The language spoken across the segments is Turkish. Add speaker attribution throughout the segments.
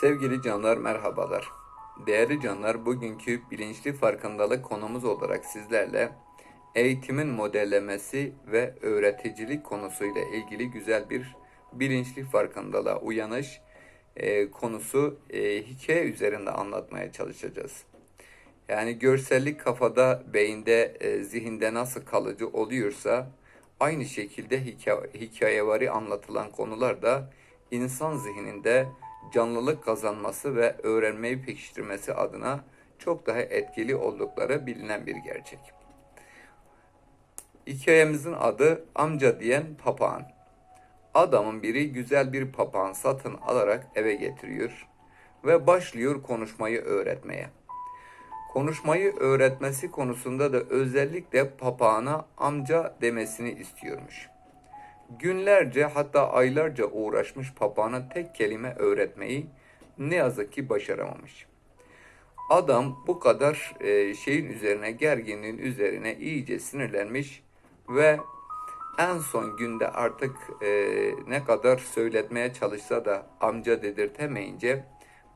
Speaker 1: Sevgili canlar merhabalar. Değerli canlar bugünkü bilinçli farkındalık konumuz olarak sizlerle eğitimin modellemesi ve öğreticilik konusuyla ilgili güzel bir bilinçli farkındalığa uyanış e, konusu e, hikaye üzerinde anlatmaya çalışacağız. Yani görsellik kafada, beyinde, e, zihinde nasıl kalıcı oluyorsa aynı şekilde hikaye, hikayevari anlatılan konular da insan zihninde canlılık kazanması ve öğrenmeyi pekiştirmesi adına çok daha etkili oldukları bilinen bir gerçek. Hikayemizin adı Amca diyen Papağan. Adamın biri güzel bir papağan satın alarak eve getiriyor ve başlıyor konuşmayı öğretmeye. Konuşmayı öğretmesi konusunda da özellikle papağana amca demesini istiyormuş. Günlerce hatta aylarca uğraşmış papağana tek kelime öğretmeyi ne yazık ki başaramamış. Adam bu kadar e, şeyin üzerine, gerginliğin üzerine iyice sinirlenmiş ve en son günde artık e, ne kadar söyletmeye çalışsa da amca dedirtemeyince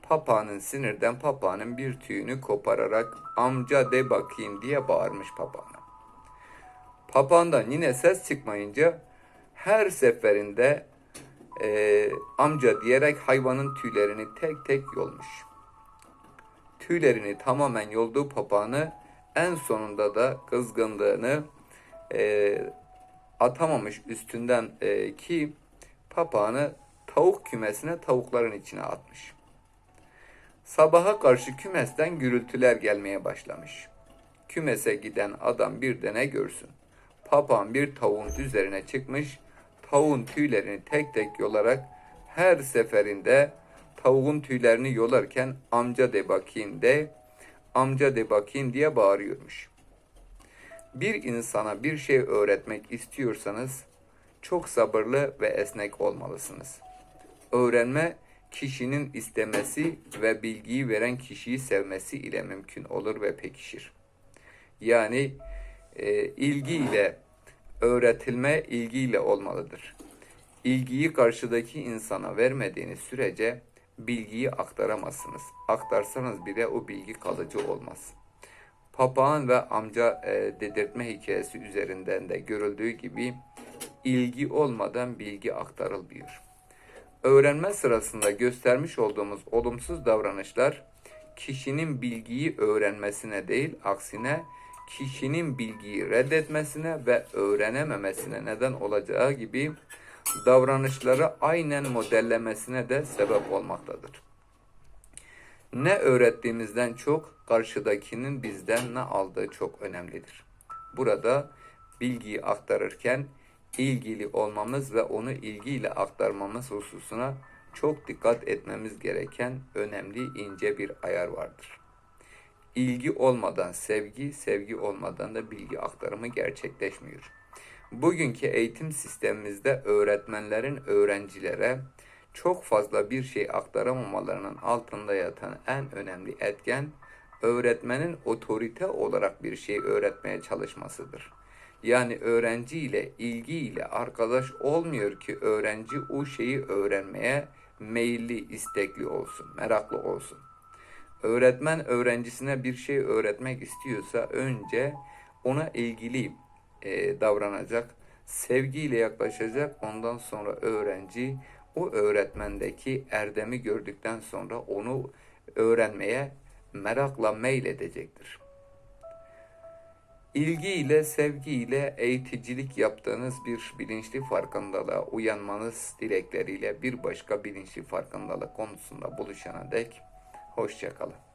Speaker 1: papağanın sinirden papağanın bir tüyünü kopararak amca de bakayım diye bağırmış papağana. Papağandan yine ses çıkmayınca her seferinde e, amca diyerek hayvanın tüylerini tek tek yolmuş. Tüylerini tamamen yolduğu papağanı en sonunda da kızgınlığını e, atamamış üstünden e, ki papağanı tavuk kümesine tavukların içine atmış. Sabaha karşı kümesten gürültüler gelmeye başlamış. Kümese giden adam bir de ne görsün? Papağan bir tavuğun üzerine çıkmış, tavuğun tüylerini tek tek yolarak her seferinde tavuğun tüylerini yolarken amca de bakayım de, amca de bakayım diye bağırıyormuş. Bir insana bir şey öğretmek istiyorsanız çok sabırlı ve esnek olmalısınız. Öğrenme kişinin istemesi ve bilgiyi veren kişiyi sevmesi ile mümkün olur ve pekişir. Yani e, ilgiyle öğretilme ilgiyle olmalıdır. İlgiyi karşıdaki insana vermediğiniz sürece bilgiyi aktaramazsınız. Aktarsanız bile o bilgi kalıcı olmaz. Papağan ve amca e, dedirtme hikayesi üzerinden de görüldüğü gibi ilgi olmadan bilgi aktarılmıyor. Öğrenme sırasında göstermiş olduğumuz olumsuz davranışlar kişinin bilgiyi öğrenmesine değil aksine kişinin bilgiyi reddetmesine ve öğrenememesine neden olacağı gibi davranışları aynen modellemesine de sebep olmaktadır. Ne öğrettiğimizden çok karşıdakinin bizden ne aldığı çok önemlidir. Burada bilgiyi aktarırken ilgili olmamız ve onu ilgiyle aktarmamız hususuna çok dikkat etmemiz gereken önemli ince bir ayar vardır. İlgi olmadan sevgi, sevgi olmadan da bilgi aktarımı gerçekleşmiyor. Bugünkü eğitim sistemimizde öğretmenlerin öğrencilere çok fazla bir şey aktaramamalarının altında yatan en önemli etken öğretmenin otorite olarak bir şey öğretmeye çalışmasıdır. Yani öğrenci ile ilgi ile arkadaş olmuyor ki öğrenci o şeyi öğrenmeye meyilli, istekli olsun, meraklı olsun. Öğretmen öğrencisine bir şey öğretmek istiyorsa önce ona ilgili e, davranacak, sevgiyle yaklaşacak. Ondan sonra öğrenci o öğretmendeki erdemi gördükten sonra onu öğrenmeye merakla meyledecektir. İlgiyle, sevgiyle eğiticilik yaptığınız bir bilinçli farkındalığa uyanmanız dilekleriyle bir başka bilinçli farkındalık konusunda buluşana dek hoşçakalın.